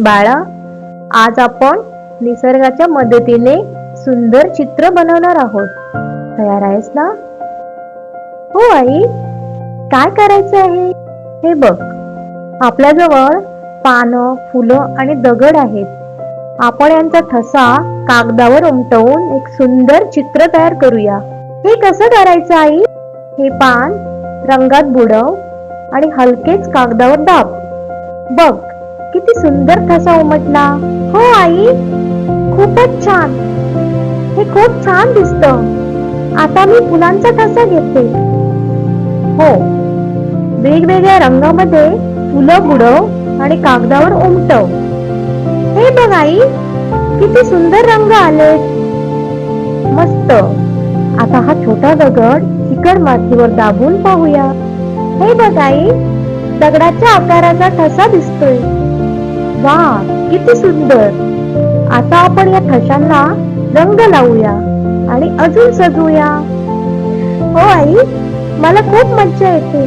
बाळा आज आपण निसर्गाच्या मदतीने सुंदर चित्र बनवणार आहोत. तयार आहेस ना? हो आई. काय करायचं आहे? हे बघ. आपल्याजवळ पानं फुलं आणि दगड आहेत. आपण यांचा ठसा कागदावर उमटवून एक सुंदर चित्र तयार करूया. हे कसं करायचं आई? हे पान रंगात बुडव आणि हलकेच कागदावर दाब. बघ. किती सुंदर ठसा उमटला. हो आई खूपच छान. हे खूप छान दिसत. आता मी फुलांचा ठसा घेते. हो. वेगवेगळ्या रंगामध्ये फुलं बुडव आणि कागदावर उमटव. हे बघ आई किती सुंदर रंग आले मस्त. आता हा छोटा दगड चिकट मातीवर दाबून पाहूया. हे बघ आई दगडाच्या आकाराचा ठसा दिसतोय. वा किती सुंदर. आता आपण या ठशांना रंग लावूया आणि अजून सजवूया. हो आई मला खूप मज्जा येते.